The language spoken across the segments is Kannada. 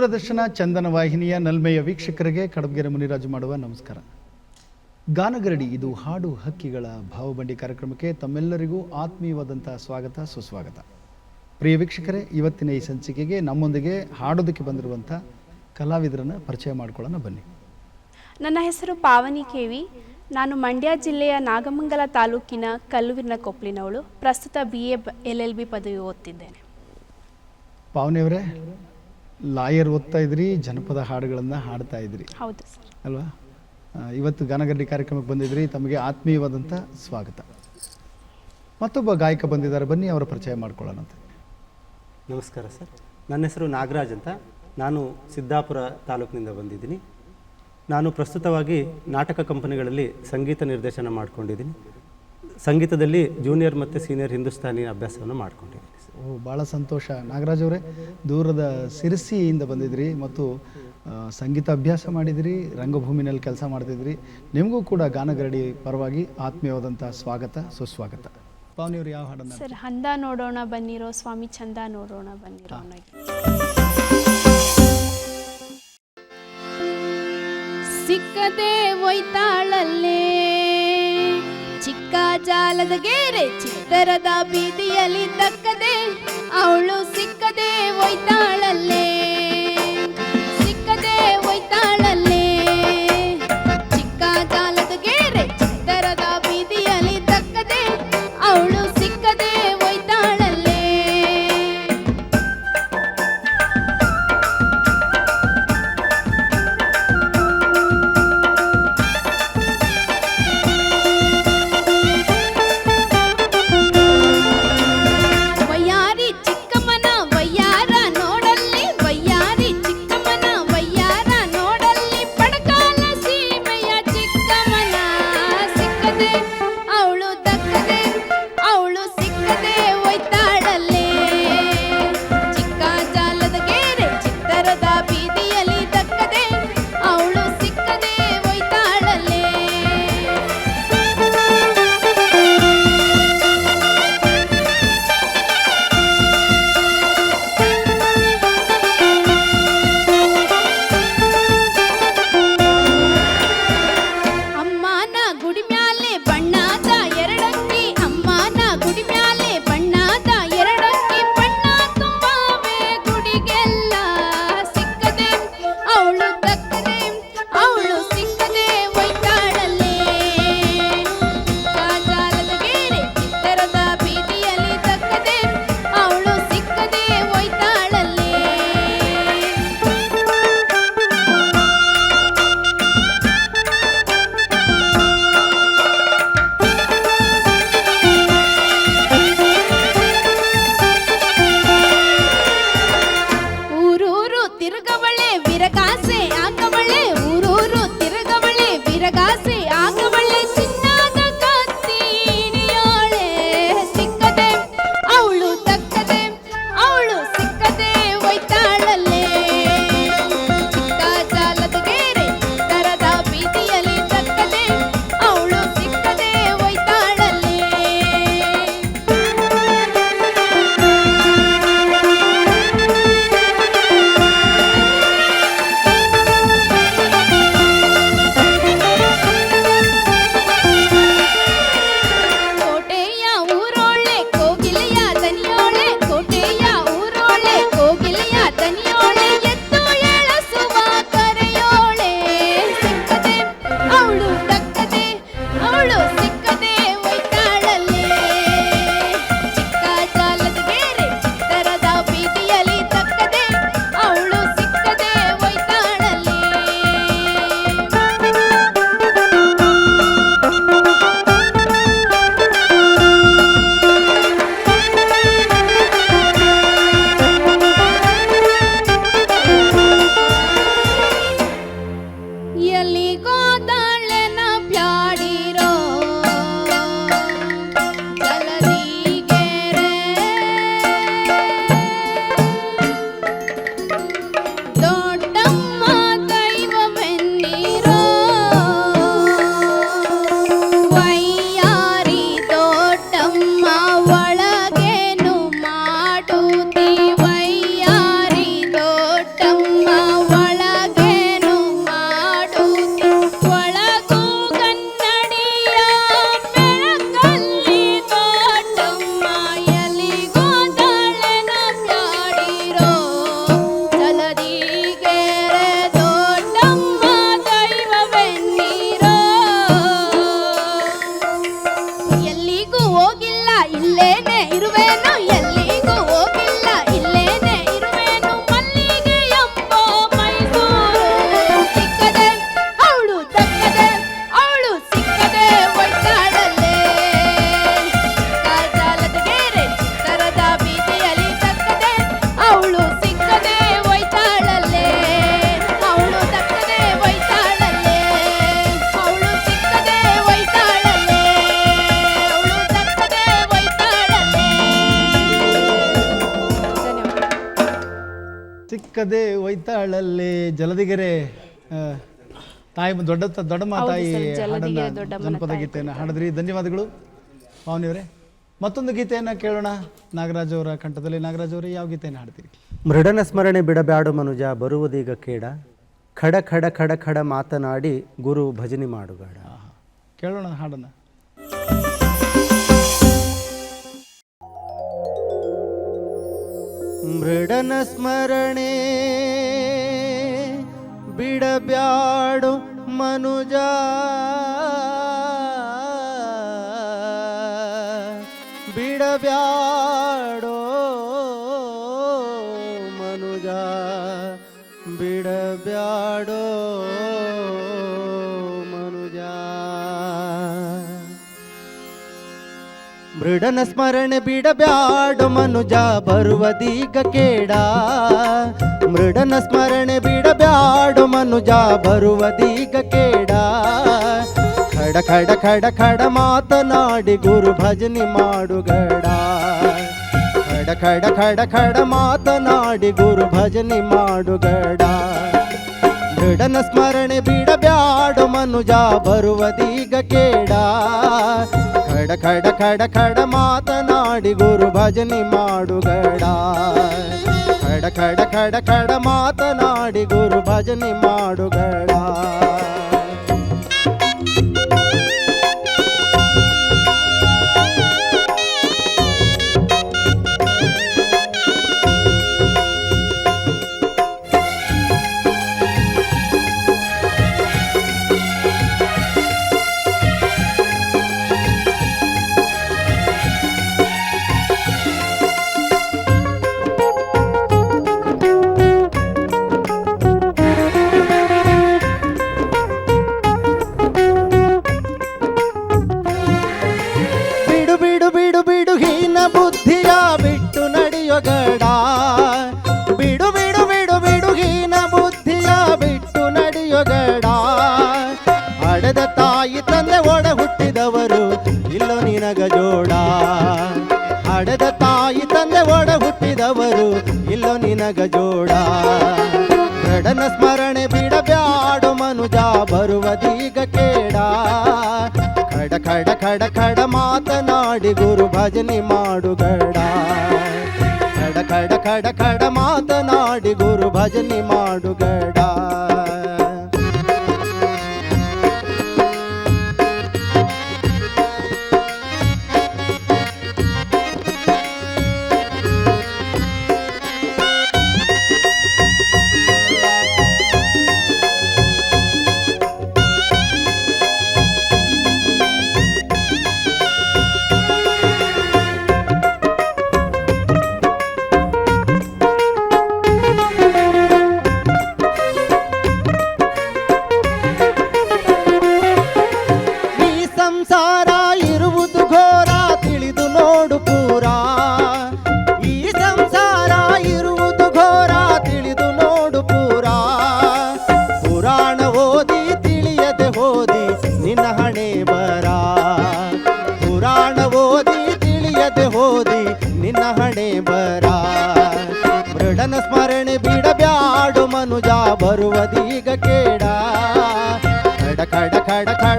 ದೂರದರ್ಶನ ಚಂದನ ವಾಹಿನಿಯ ನಲ್ಮೆಯ ವೀಕ್ಷಕರಿಗೆ ಕಡಬಗೆರೆ ಮುನಿರಾಜು ಮಾಡುವ ನಮಸ್ಕಾರ. ಗಾನಗರಡಿ ಇದು ಹಾಡು ಹಕ್ಕಿಗಳ ಭಾವಬಂಡಿ ಕಾರ್ಯಕ್ರಮಕ್ಕೆ ತಮ್ಮೆಲ್ಲರಿಗೂ ಆತ್ಮೀಯವಾದಂಥ ಸ್ವಾಗತ ಸುಸ್ವಾಗತ. ಪ್ರಿಯ ವೀಕ್ಷಕರೇ ಇವತ್ತಿನ ಈ ಸಂಚಿಕೆಗೆ ನಮ್ಮೊಂದಿಗೆ ಹಾಡೋದಕ್ಕೆ ಬಂದಿರುವಂಥ ಕಲಾವಿದರನ್ನು ಪರಿಚಯ ಮಾಡಿಕೊಳ್ಳೋಣ ಬನ್ನಿ. ನನ್ನ ಹೆಸರು ಪಾವನಿ ಕೇವಿ. ನಾನು ಮಂಡ್ಯ ಜಿಲ್ಲೆಯ ನಾಗಮಂಗಲ ತಾಲೂಕಿನ ಕಲ್ಲುವಿನ ಕೊಪ್ಪಲಿನವಳು ಪ್ರಸ್ತುತ B A L L B ಪದವಿ ಓದ್ತಿದ್ದೇನೆ. ಪಾವನಿಯವರೇ ಲಾಯರ್ ಓದ್ತಾ ಇದ್ರಿ ಜನಪದ ಹಾಡುಗಳನ್ನು ಹಾಡ್ತಾ ಇದ್ರಿ. ಹೌದು ಸರ್. ಅಲ್ವಾ? ಇವತ್ತು ಗಾನಗಡ್ಡಿ ಕಾರ್ಯಕ್ರಮಕ್ಕೆ ಬಂದಿದ್ರಿ ತಮಗೆ ಆತ್ಮೀಯವಾದಂಥ ಸ್ವಾಗತ. ಮತ್ತೊಬ್ಬ ಗಾಯಕ ಬಂದಿದ್ದಾರೆ ಬನ್ನಿ ಅವರ ಪರಿಚಯ ಮಾಡ್ಕೊಳ್ಳೋಣಂತೆ ನಮಸ್ಕಾರ ಸರ್. ನನ್ನ ಹೆಸರು ನಾಗರಾಜ್ ಅಂತ. ನಾನು ಸಿದ್ದಾಪುರ ತಾಲೂಕಿನಿಂದ ಬಂದಿದ್ದೀನಿ. ನಾನು ಪ್ರಸ್ತುತವಾಗಿ ನಾಟಕ ಕಂಪನಿಗಳಲ್ಲಿ ಸಂಗೀತ ನಿರ್ದೇಶನ ಮಾಡ್ಕೊಂಡಿದ್ದೀನಿ. ಸಂಗೀತದಲ್ಲಿ ಜೂನಿಯರ್ ಮತ್ತು ಸೀನಿಯರ್ ಹಿಂದೂಸ್ತಾನಿ ಅಭ್ಯಾಸವನ್ನು ಮಾಡ್ಕೊಂಡಿದ್ದೀನಿ. ಸರ್. ಓ ಭಾಳ ಸಂತೋಷ ನಾಗರಾಜ್ ಅವರೇ ದೂರದ ಸಿರಿಸಿಯಿಂದ ಬಂದಿದ್ರಿ ಮತ್ತು ಸಂಗೀತ ಅಭ್ಯಾಸ ಮಾಡಿದಿರಿ ರಂಗಭೂಮಿನಲ್ಲಿ ಕೆಲಸ ಮಾಡ್ತಿದ್ರಿ ನಿಮಗೂ ಕೂಡ ಗಾನಗರಡಿ ಪರವಾಗಿ ಆತ್ಮೀಯವಾದಂಥ ಸ್ವಾಗತ ಸುಸ್ವಾಗತ ಪಾವನಿಯವರು ಯಾವ ಹಾಡನ್ನು ಸರ್ ಹಂದ ನೋಡೋಣ ಬನ್ನಿರೋ ಸ್ವಾಮಿ ಚಂದ ನೋಡೋಣ ಬನ್ನಿರೋ. ಸಿಕ್ಕದೆ ಒಯ್ತಾಳಲ್ಲೇ ಚಿಕ್ಕ ಜಾಲದ ಗೆರೆ ಚಿತ್ತರದ ಬೀದಿಯಲ್ಲಿ ದಕ್ಕದೆ ಅವಳು ಸಿಕ್ಕದೆ ಒಯ್ತಾಳಲ್ಲೇ ಜಲದಿಗೆರೆ ತಾಯಿ ದೊಡ್ಡ ದೊಡ್ಡ ತಾಯಿ ಹಾಡನ್ನ ಜನಪದ ಗೀತೆಯನ್ನು ಹಾಡಿದ್ರಿ. ಧನ್ಯವಾದಗಳು. ಪಾವನಿಯವರೇ ಮತ್ತೊಂದು ಗೀತೆಯನ್ನು ಕೇಳೋಣ. ನಾಗರಾಜ್ ಅವರ ಕಂಠದಲ್ಲಿ. ನಾಗರಾಜ್ ಅವರೇ ಯಾವ ಗೀತೆಯನ್ನು ಹಾಡ್ತೀರಿ ಮೃಡನ ಸ್ಮರಣೆ ಬಿಡಬ್ಯಾಡು ಮನುಜ ಬರುವುದೀಗ ಕೇಡ. ಖಡ ಖಡ ಖಡ ಖಡ ಮಾತನಾಡಿ ಗುರು ಭಜನೆ ಮಾಡುಗಾಡ. ಕೇಳೋಣ ಹಾಡನ್ನು. ಮೃಡನ ಸ್ಮರಣೆ ಬಿಡಬ್ಯಾಡು ಮನುಜ ಮೃಡನ ಸ್ಮರಣೆ ಬಿಡಬ್ಯಾಡು ಮನುಜ ಬರುವದೀಗ ಕೇಡ. ಮೃಡನ ಸ್ಮರಣೆ ಬಿಡಬ್ಯಾಡು ಮನುಜ ಬರುವದೀಗ ಕೇಡ. ಖಡ ಖಡ ಖಡ ಖಡ ಮಾತನಾಡಿ ಗುರು ಭಜನೆ ಮಾಡುಗಡ ಖಡ ಖಡ ಖಡ ಖಡ ಮಾತನಾಡಿ ಗುರು ಭಜನೆ ಮಾಡುಗಡ ಮೃಡನ ಸ್ಮರಣೆ ಬಿಡಬ್ಯಾಡು ಮನುಜ ಬರುವದೀಗ ಕೇಡ. ಖಡ ಖಡ ಖಡ ಖಡ ಮಾತನಾಡಿ ಗುರು ಭಜನೆ ಮಾಡುಗಡ ಖಡ ಖಡ ಖಡ ಖಡ ಮಾತನಾಡಿ ಗುರು ಭಜನೆ ಮಾಡುಗಡ ನಿನಗ ಜೋಡ ದೃಢನ ಸ್ಮರಣೆ ಬಿಡಬ್ಯಾಡು ಮನುಜ ಬರುವದೀಗ ಕೇಡ. ಖಡ ಖಡ ಖಡ ಖಡ ಮಾತನಾಡಿ ಗುರು ಭಜನೆ ಮಾಡುಗಡ ಖಡ ಖಡ ಖಡ ಖಡ ಮಾತನಾಡಿ ಗುರು ಭಜನೆ ಮಾಡುಗಡ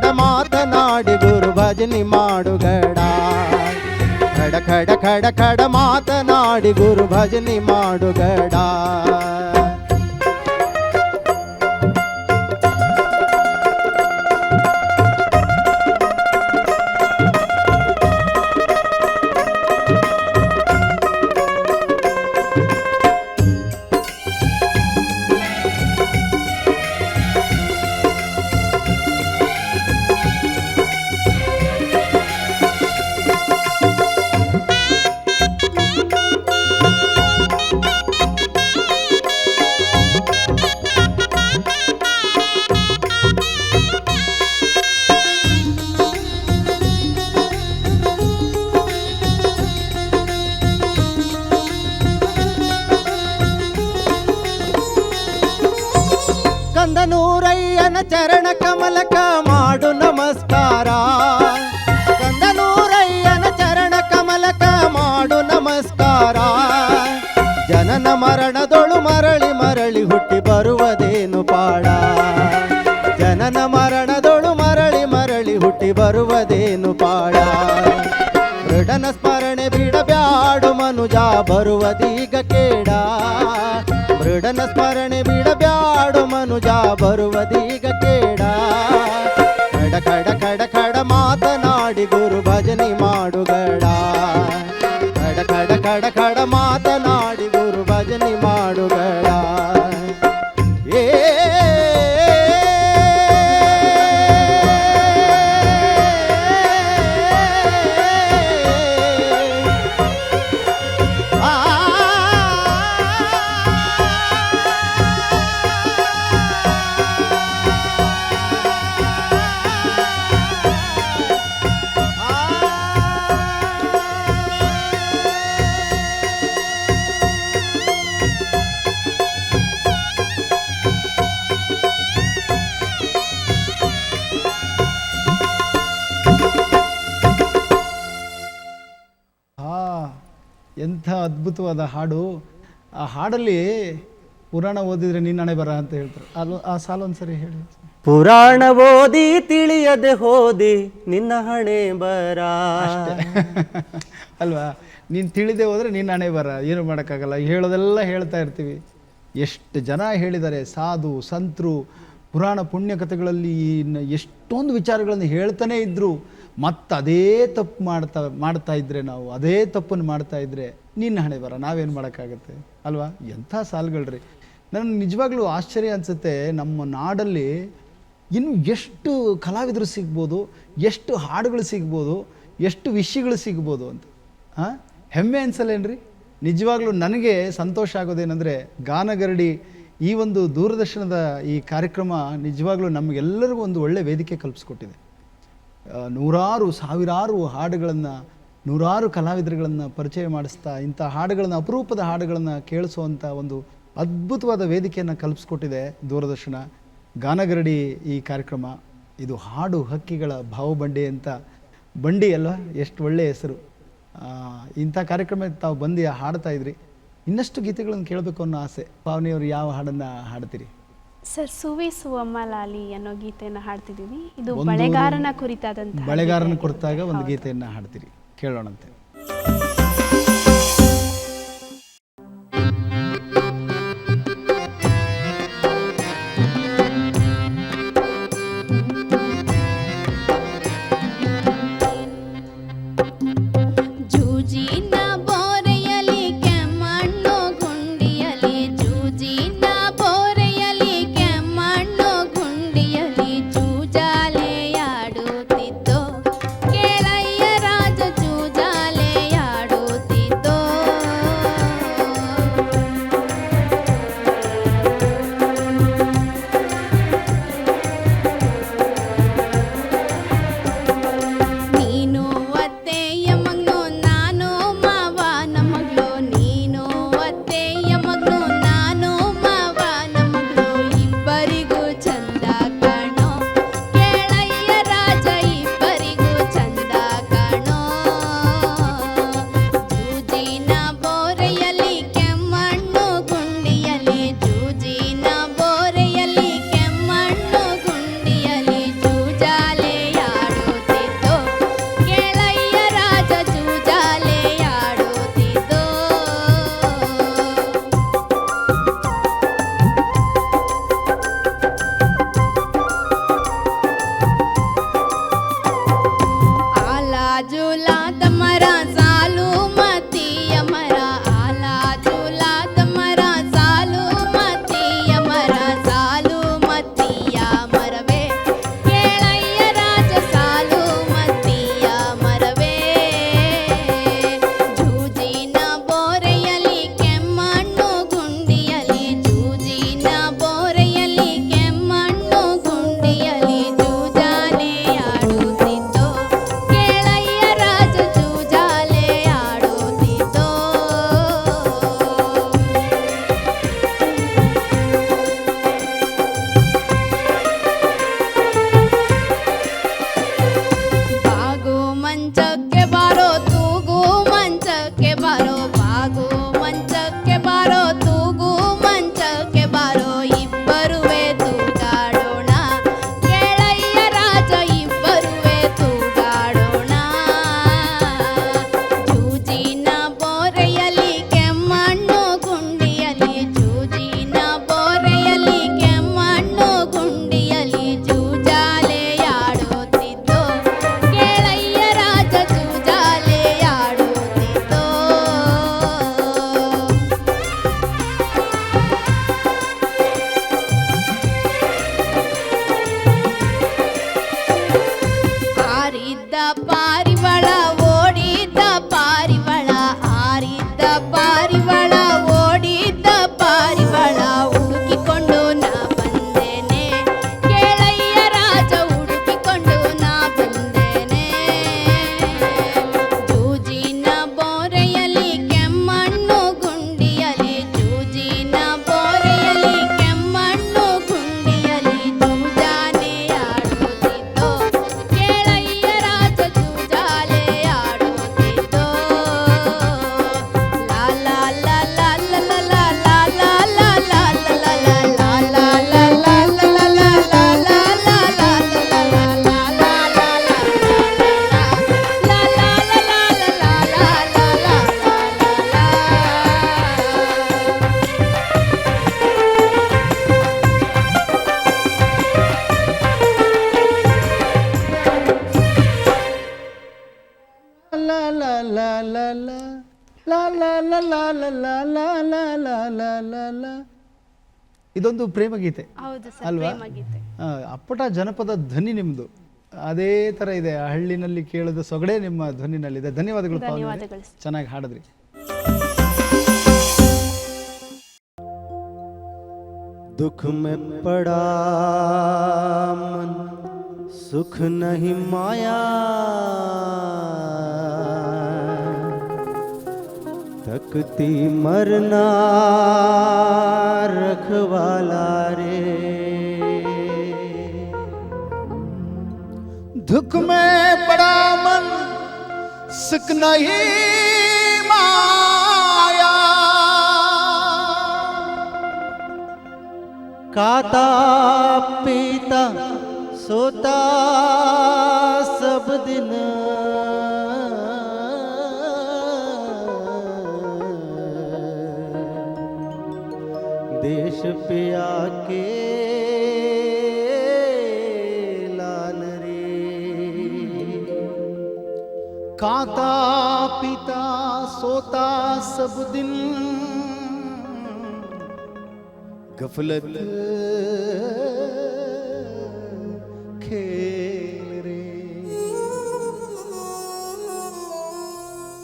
ಮಾತನಾಡಿ ಗುರು ಭಜನೆ ಮಾಡುಗಡ ಖಡ ಖಡ ಖಡ ಖಡ ಮಾತನಾಡಿ ಗುರು ಭಜನೆ ಮಾಡುಗಡ ಚರಣ ಕಮಲಕ ಮಾಡು ನಮಸ್ಕಾರ. ಕಂದನೂರಯ್ಯನ ಚರಣ ಕಮಲಕ ಮಾಡು ನಮಸ್ಕಾರ. ಜನನ ಮರಣದೊಳು ಮರಳಿ ಮರಳಿ ಹುಟ್ಟಿ ಬರುವುದೇನು ಪಾಡ. ಜನನ ಮರಣದೊಳು ಮರಳಿ ಮರಳಿ ಹುಟ್ಟಿ ಬರುವುದೇನು ಪಾಡ. ಮೃಡನ ಸ್ಮರಣೆ ಬಿಡಬ್ಯಾಡು ಮನುಜ, ಬರುವುದೀಗ ಕೇಳಿ. ಮನುಜ ಬರುವುದೀಗ ಕೇಡ. ಕಡ ಕಡ ಕಡ ಕಡ ಮಾತನಾಡಿ ಗುರು ಭಜನೆ ಮಾಡುಗಡ ಅದ್ಭುತವಾದ ಹಾಡು. ಆ ಹಾಡಲ್ಲಿ ಪುರಾಣ ಓದಿದ್ರೆ ನಿನ್ನಣೆ ಬರ ಅಂತ ಹೇಳ್ತಾರೆ. ಅಲ್ಲ ಆ ಸಾಲ ಒಂದ್ಸರಿ ಹೇಳಿ. ಪುರಾಣ ಓದಿ ತಿಳಿಯದೆ ಹೋದಿ ನಿನ್ನ ಹಣೆ ಬರ. ಅಲ್ವಾ? ನೀನು ತಿಳಿದೇ ಹೋದ್ರೆ ನಿನ್ನ ಹಣೆ ಬರ. ಏನು ಮಾಡೋಕ್ಕಾಗಲ್ಲ. ಹೇಳೋದೆಲ್ಲ ಹೇಳ್ತಾ ಇರ್ತೀವಿ. ಎಷ್ಟು ಜನ ಹೇಳಿದ್ದಾರೆ ಸಾಧು ಸಂತರು ಪುರಾಣ ಪುಣ್ಯ ಕಥೆಗಳಲ್ಲಿ ಎಷ್ಟೊಂದು ವಿಚಾರಗಳನ್ನು ಹೇಳ್ತಾನೇ ಇದ್ದರು ಮತ್ತದೇ ಅದೇ ತಪ್ಪು ಮಾಡ್ತಾ ಮಾಡ್ತಾ ಇದ್ರೆ ನಾವು ಅದೇ ತಪ್ಪನ್ನು ಮಾಡ್ತಾ ಇದ್ರೆ ನಿನ್ನ ಹಣೆ ಬರ, ನಾವೇನು ಮಾಡೋಕ್ಕಾಗತ್ತೆ? ಅಲ್ವಾ? ಎಂಥ ಸಾಲುಗಳ್ರಿ. ನನಗೆ ನಿಜವಾಗ್ಲೂ ಆಶ್ಚರ್ಯ ಅನಿಸುತ್ತೆ, ನಮ್ಮ ನಾಡಲ್ಲಿ ಇನ್ನು ಎಷ್ಟು ಕಲಾವಿದರು ಸಿಗ್ಬೋದು, ಎಷ್ಟು ಹಾಡುಗಳು ಸಿಗ್ಬೋದು, ಎಷ್ಟು ವಿಷಯಗಳು ಸಿಗ್ಬೋದು ಅಂತ. ಹಾಂ ಹೆಮ್ಮೆ ಅನ್ಸಲ್ಲೇನ್ರಿ? ನಿಜವಾಗ್ಲೂ ನನಗೆ ಸಂತೋಷ ಆಗೋದೇನೆಂದರೆ, ಗಾನಗರಡಿ ಈ ಒಂದು ದೂರದರ್ಶನದ ಈ ಕಾರ್ಯಕ್ರಮ ನಿಜವಾಗ್ಲೂ ನಮಗೆಲ್ಲರಿಗೂ ಒಂದು ಒಳ್ಳೆ ವೇದಿಕೆ ಕಲ್ಪಿಸ್ಕೊಟ್ಟಿದೆ. ನೂರಾರು, ಸಾವಿರಾರು ಹಾಡುಗಳನ್ನು ನೂರಾರು ಕಲಾವಿದರುಗಳನ್ನು ಪರಿಚಯ ಮಾಡಿಸ್ತಾ ಇಂಥ ಹಾಡುಗಳನ್ನು ಅಪರೂಪದ ಹಾಡುಗಳನ್ನು ಕೇಳಿಸುವಂಥ ಒಂದು ಅದ್ಭುತವಾದ ವೇದಿಕೆಯನ್ನು ಕಲ್ಪಿಸ್ಕೊಟ್ಟಿದೆ ದೂರದರ್ಶನ. ಗಾನಗರಡಿ ಈ ಕಾರ್ಯಕ್ರಮ ಇದು ಹಾಡು ಹಕ್ಕಿಗಳ ಭಾವಬಂಡಿ ಅಂತ. ಬಂಡಿ ಅಲ್ವಾ? ಎಷ್ಟು ಒಳ್ಳೆಯ ಹೆಸರು. ಇಂಥ ಕಾರ್ಯಕ್ರಮಕ್ಕೆ ತಾವು ಬಂದು ಹಾಡ್ತಾ ಇದ್ರಿ. ಇನ್ನಷ್ಟು ಗೀತೆಗಳನ್ನು ಕೇಳಬೇಕು ಅನ್ನೋ ಆಸೆ. ಪಾವನಿಯವರು ಯಾವ ಹಾಡನ್ನು ಹಾಡ್ತೀರಿ? ಸರ್ ಸುವಿ ಸುವಮ್ಮ ಲಾಲಿ ಅನ್ನೋ ಗೀತೆಯನ್ನು ಹಾಡ್ತಿದ್ದೀನಿ ಇದು ಬಳೆಗಾರನ ಕುರಿತಾದಂತ ಬಳೆಗಾರನ ಕುರಿತಾಗ ಒಂದು ಗೀತೆಯನ್ನು ಹಾಡ್ತೀರಿ. ಕೇಳೋಣಂತೆ. ಇದೊಂದು ಪ್ರೇಮ ಗೀತೆ ಹೌದು ಸರ್ ಅಲ್ವಾ? ಪ್ರೇಮ ಗೀತೆ ಆ, ಅಪ್ಪಟ ಜನಪದ ಧ್ವನಿ ನಿಮ್ಮದು ಅದೇ ಥರ ಇದೆ ಆ ಹಳ್ಳಿನಲ್ಲಿ ಕೇಳೋದು ಸೊಗಡೆ ನಿಮ್ಮ ಧ್ವನಿನಲ್ಲಿದೆ ಧನ್ಯವಾದಗಳು ಪಾವನಿ ಅವರೇ. ಧನ್ಯವಾದಗಳು ಸರ್. ಚೆನ್ನಾಗಿ ಹಾಡಿದ್ರಿ दुख में पड़ा मन सुख नहीं माया तकती मरना रखवाला रे। दुख में पड़ा मन सुख नहीं माया। काता पीता सोता सब दिन। देश पे आके लाल रे काता पीता सोता सब दिन गफलत खेल रे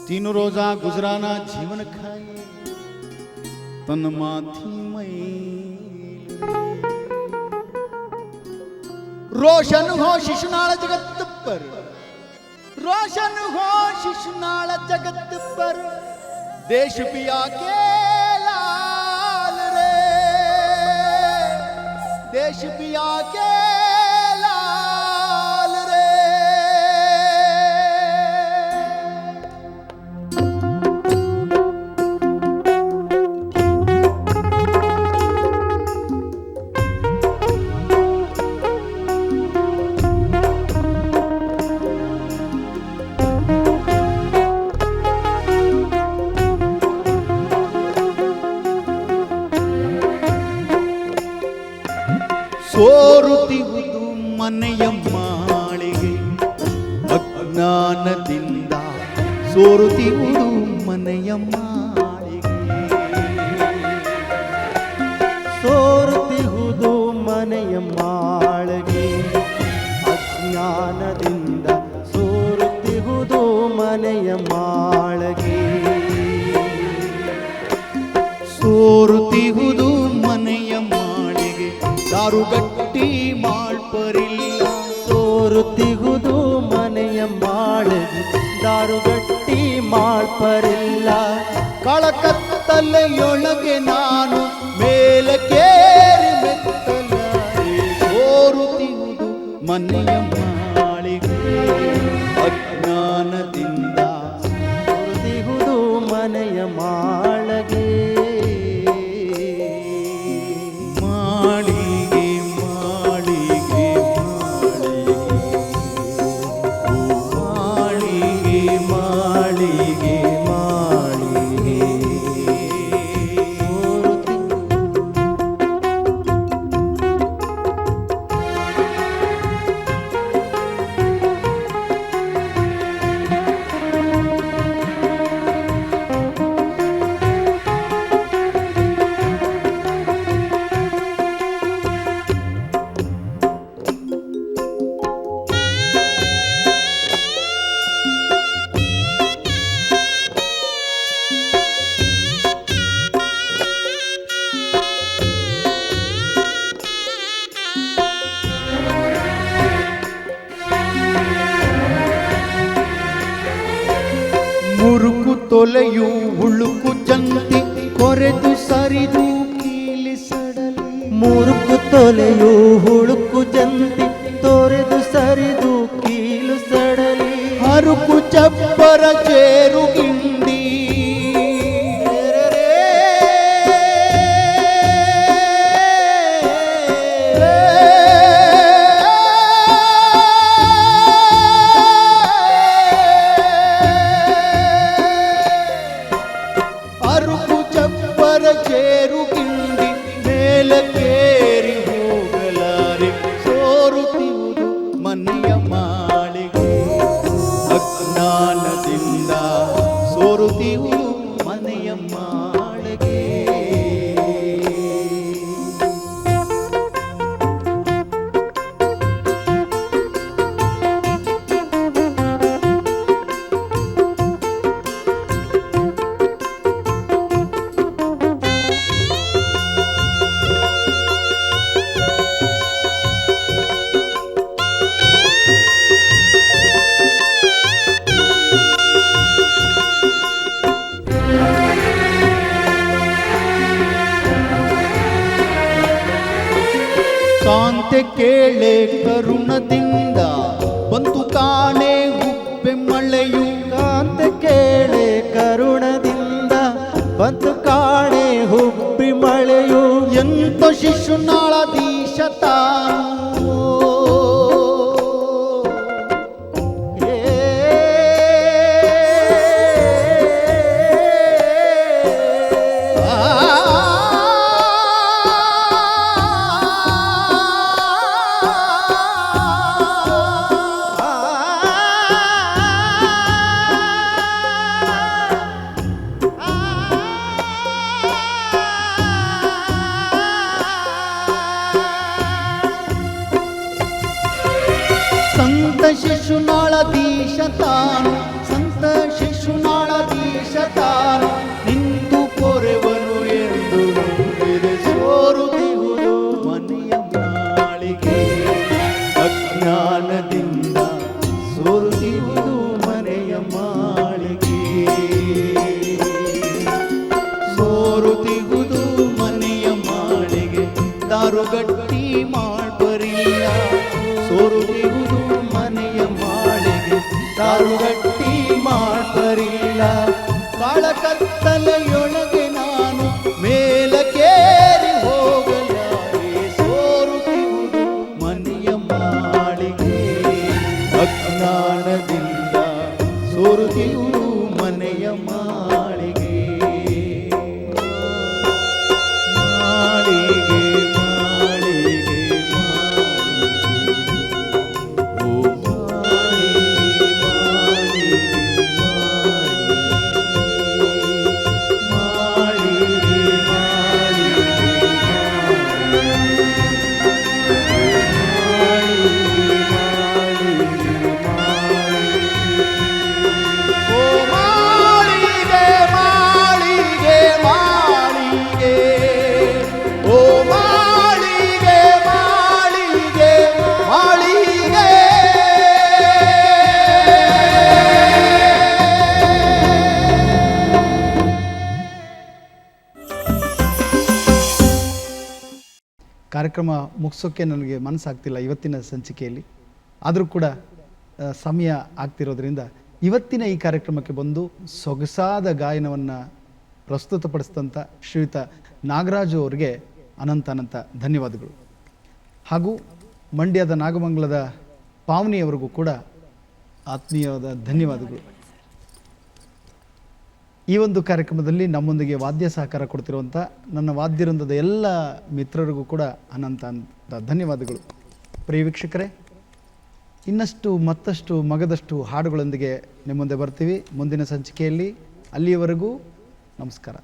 तीनों रोजा गुजराना जीवन खाए तन माथी रोशन हो शिशुनाल जगत पर। रोशन हो शिशुनाल जगत पर। देश पिया के लाल रे। देश पिया के ಎಮ್ಮಾಳಿಗೆ ಅಜ್ಞಾನದಿಂದ ಮಾಳಿಗೆ. ಮನೆಯಮ್ಮಾಳಿಗೆ ಸೋರುತ್ತಿರುವುದು ಮನೆಯಮ್ಮಾಳಿಗೆ ಅಜ್ಞಾನದಿಂದ ಸೋರುತ್ತಿರುವುದು ಮನೆಯಮ್ಮಾಳಿಗೆ ಸೋರುತ್ತಿರುವುದು ಮನೆಯ ಮಾಳಿಗೆ ದಾರುಗಟ್ಟಿ ಮಾ ದಾರುಗಟ್ಟಿ ಮಾಳ್ಪರಿಲ್ಲ ಕಳಕತ್ತಲೆಯೊಳಗೆ ನಾನು ಮೇಲಕ್ಕೇರಿ ಕೇರಿ ಸೋರುತ್ತಿರುವುದು ಮನೆಯ ಮಾಳಿಗೆ ಅಜ್ಞಾನದಿಂದ ಸೋರುತ್ತಿಹುದು ಮನೆಯ ಮಾಳಗೆ. ತೊಲೆಯು ಉಳುಕು ಜಂತಿ ಕೊರೆದು ಸರಿದು ಕೀಲಿಸಡಲಿ. ಮೂರುಕು ತೊಲೆಯು ಅಜ್ಞಾನದಿಂದ ಸೋರುತ್ತಿರುವುದು ಹುಬ್ಬಿ ಎಂತ ಶಿಶುನಾಳ ದೀಶ ಕಾಳಕತ್ತಲೆಯೊಳಗೆ ಕಾರ್ಯಕ್ರಮ ಮುಗಿಸೋಕ್ಕೆ ನನಗೆ ಮನಸ್ಸಾಗ್ತಿಲ್ಲ ಇವತ್ತಿನ ಸಂಚಿಕೆಯಲ್ಲಿ. ಆದರೂ ಕೂಡ ಸಮಯ ಆಗ್ತಿರೋದ್ರಿಂದ ಇವತ್ತಿನ ಈ ಕಾರ್ಯಕ್ರಮಕ್ಕೆ ಬಂದು ಸೊಗಸಾದ ಗಾಯನವನ್ನು ಪ್ರಸ್ತುತಪಡಿಸಿದಂಥ ಶ್ರೀಯುತ ನಾಗರಾಜು ಅವರಿಗೆ ಅನಂತ ಅನಂತ ಧನ್ಯವಾದಗಳು. ಹಾಗೂ ಮಂಡ್ಯದ ನಾಗಮಂಗಲದ ಪಾವನಿಯವರಿಗೂ ಕೂಡ ಆತ್ಮೀಯವಾದ ಧನ್ಯವಾದಗಳು. ಈ ಒಂದು ಕಾರ್ಯಕ್ರಮದಲ್ಲಿ ನಮ್ಮೊಂದಿಗೆ ವಾದ್ಯ ಸಹಕಾರ ಕೊಡ್ತಿರುವಂಥ ನನ್ನ ವಾದ್ಯವೃಂದದ ಎಲ್ಲ ಮಿತ್ರರಿಗೂ ಕೂಡ ಅನಂತ ಅಂತ ಧನ್ಯವಾದಗಳು. ಪ್ರಿಯ ವೀಕ್ಷಕರೇ, ಇನ್ನಷ್ಟು ಮತ್ತಷ್ಟು ಮಗದಷ್ಟು ಹಾಡುಗಳೊಂದಿಗೆ ನಿಮ್ಮ ಮುಂದೆ ಬರ್ತೀವಿ. ಮುಂದಿನ ಸಂಚಿಕೆಯಲ್ಲಿ ಅಲ್ಲಿಯವರೆಗೂ ನಮಸ್ಕಾರ.